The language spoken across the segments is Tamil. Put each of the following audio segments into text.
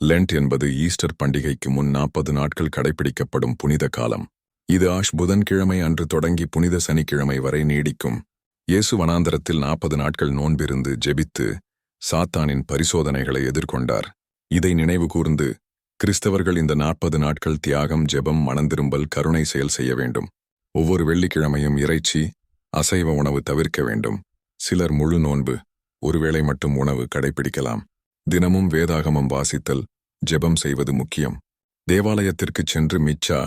லென்ட் என்பது ஈஸ்டர் பண்டிகைக்கு முன் நாற்பது நாட்கள் கடைபிடிக்கப்படும் புனித காலம். இது ஆஷ் புதன்கிழமை அன்று தொடங்கி புனித சனிக்கிழமை வரை நீடிக்கும். இயேசு வனாந்தரத்தில் நாற்பது நாட்கள் நோன்பிருந்து ஜெபித்து சாத்தானின் பரிசோதனைகளை எதிர்கொண்டார். இதை நினைவு கூர்ந்து கிறிஸ்தவர்கள் இந்த நாற்பது நாட்கள் தியாகம் ஜெபம் மனந்திரும்பல் கருணை செயல் செய்ய வேண்டும். ஒவ்வொரு வெள்ளிக்கிழமையும் இறைச்சி அசைவ உணவு தவிர்க்க வேண்டும். சிலர் முழு நோன்பு ஒருவேளை மட்டும் உணவு கடைபிடிக்கலாம். தினமும் வேதாகமம் வாசித்தல் ஜெபம் செய்வது முக்கியம். தேவாலயத்திற்கு சென்று மிச்சா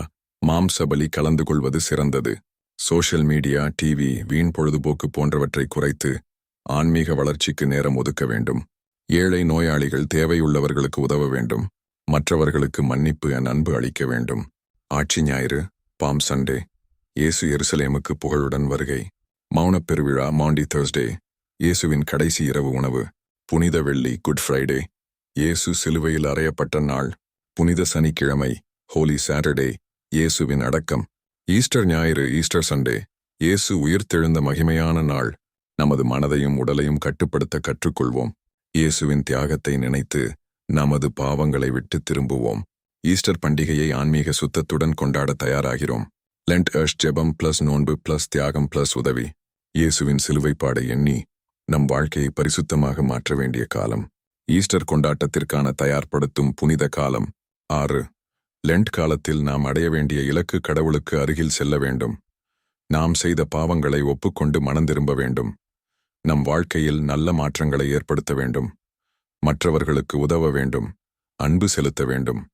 மாம்சபலி கலந்து கொள்வது சிறந்தது. சோஷியல் மீடியா டிவி வீண் பொழுதுபோக்கு போன்றவற்றை குறைத்து ஆன்மீக வளர்ச்சிக்கு நேரம் ஒதுக்க வேண்டும். ஏழை நோயாளிகள் தேவையுள்ளவர்களுக்கு உதவ வேண்டும். மற்றவர்களுக்கு மன்னிப்பு என் அன்பு அளிக்க வேண்டும். ஆட்சி ஞாயிறு பாம் சண்டே. இயேசு எருசலேமுக்கு புகழுடன் வருகை. மௌனப் பெருவிழா மாண்டி தர்ஸ்டே. இயேசுவின் கடைசி இரவு உணவு. புனித வெள்ளி குட் ஃப்ரைடே. இயேசு சிலுவையில் அறையப்பட்ட நாள். புனித சனிக்கிழமை ஹோலி சாட்டர்டே. இயேசுவின் அடக்கம். ஈஸ்டர் ஞாயிறு ஈஸ்டர் சண்டே. இயேசு உயிர்த்தெழுந்த மகிமையான நாள். நமது மனதையும் உடலையும் கட்டுப்படுத்த கற்றுக்கொள்வோம். இயேசுவின் தியாகத்தை நினைத்து நமது பாவங்களை விட்டு திரும்புவோம். ஈஸ்டர் பண்டிகையை ஆன்மீக சுத்தத்துடன் கொண்டாட தயாராகிறோம். லெண்ட் அஷ் ஜெபம் பிளஸ் நோன்பு பிளஸ் தியாகம் பிளஸ் உதவி இயேசுவின் சிலுவைப்பாடை எண்ணி நம் வாழ்க்கையை பரிசுத்தமாக மாற்ற வேண்டிய காலம். ஈஸ்டர் கொண்டாட்டத்திற்கான தயார்படுத்தும் புனித காலம். ஆறு. லெண்ட் காலத்தில் நாம் அடைய வேண்டிய இலக்கு கடவுளுக்கு அருகில் செல்ல வேண்டும். நாம் செய்த பாவங்களை ஒப்புக்கொண்டு மனந்திரும்ப வேண்டும். நம் வாழ்க்கையில் நல்ல மாற்றங்களை ஏற்படுத்த வேண்டும். மற்றவர்களுக்கு உதவ வேண்டும். அன்பு செலுத்த வேண்டும்.